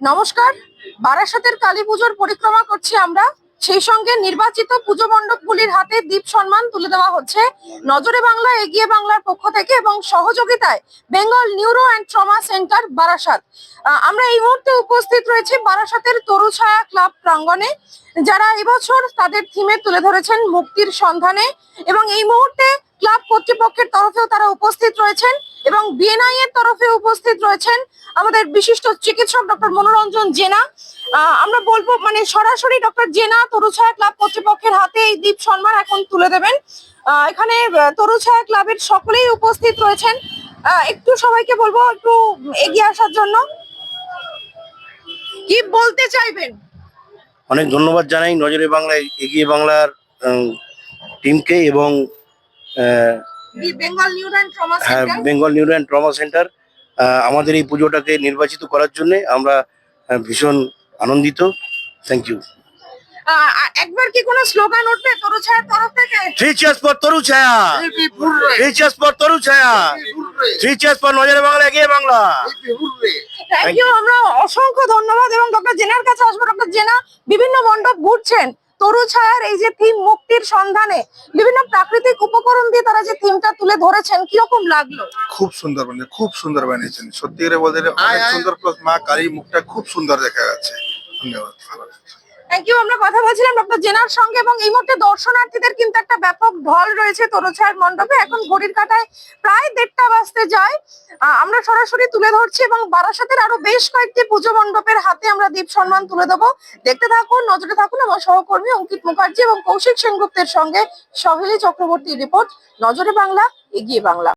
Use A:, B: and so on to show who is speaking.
A: নমস্কার, বারাসাতের কালী পুজোর পরিক্রমা করছি আমরা। সেই সঙ্গে নির্বাচিত পুজো মণ্ডপগুলির হাতে দীপ সম্মান তুলে দেওয়া হচ্ছে। নজরে বাংলা, এগিয়ে বাংলার পক্ষ থেকে এবং সহযোগিতায় Bengal neuro and trauma centre, Barasat. আমরা এই মুহূর্তে উপস্থিত রয়েছে বারাসাতের তরুছায়া ক্লাব প্রাঙ্গণে। যারা এবছর তাদের থিমে তুলে ধরেছেন মুক্তির সন্ধানে এবং এই মুহূর্তে ক্লাব কর্তৃপক্ষের তরফেও তারা উপস্থিত রয়েছেন এবং বিএনআই এর তরফে উপস্থিত রয়েছেন আমাদের বিশিষ্ট চিকিৎসক ডক্টর মনোরঞ্জন জেনা। আমরা বলব মানে সরাসরি ডক্টর জেনা তরুছায়া ক্লাব কর্তৃপক্ষের হাতে এই দ্বীপ সম্মান এখন তুলে দেবেন। এখানে তরুছায়া ক্লাবের সকলেই উপস্থিত রয়েছেন। একটু সবাইকে বলব, একটু এগিয়ে আসার জন্য। কি বলতে চাইবেন?
B: অনেক ধন্যবাদ জানাই নজরে বাংলায় এগিয়ে বাংলার উম, টিমকে এবং আহ,
A: বেঙ্গল নিউরো অ্যান্ড ট্রমা
B: হ্যাঁ
A: centre
B: Bengal neuro and trauma centre আমাদের এই পুজোটাকে নির্বাচিত করার জন্য আমরা ভীষণ আনন্দিত। থ্যাংক ইউ
A: একবার কি কোনো স্লোগান উঠবে তরুছায়ার তরফ থেকে?
B: থ্রি ফর তরু ছায়া থ্রি তরু ছায়া থ্রি চেয়ার্স ফর নজরে বাংলা এগিয়ে বাংলা
A: থ্যাংক ইউ আমরা অসংখ্য ধন্যবাদ এবং ডক্টর জেনার কাছে আসব। ডক্টর জেনা বিভিন্ন মণ্ডপ ঘুরছেন। তরু ছায়ার এই যে থিম মুক্তির সন্ধানে বিভিন্ন প্রাকৃতিক উপকরণ দিয়ে তারা যে থিমটা তুলে ধরেছেন কীরকম লাগল?
C: খুব সুন্দর মানে খুব সুন্দর বানিয়েছেন। সত্যি করে বলতে অনেক সুন্দর প্লাস মা কালী মুখটা খুব সুন্দর দেখা যাচ্ছে। ধন্যবাদ। ভালো।
A: থ্যাংক ইউ আমরা কথা বলছিলাম ডক্টর জেনার সঙ্গে এবং এই মুহূর্তে দর্শনার্থীদের কিন্তু একটা ব্যাপক ঢল রয়েছে তরুছায়ার মণ্ডপে। এখন ঘড়ির কাটায় প্রায় দেড়টা বাজতে যায়। আমরা সরাসরি তুলে ধরছি এবং বারাসাতের আরও বেশ কয়েকটি পুজো মণ্ডপের হাতে আমরা দীপ সম্মান তুলে দেবো। দেখতে থাকুন, নজরে থাকুন আমার সহকর্মী অঙ্কিত মুখার্জি এবং কৌশিক সেনগুপ্তের সঙ্গে সহেলি চক্রবর্তীর রিপোর্ট। নজরে বাংলা, এগিয়ে বাংলা।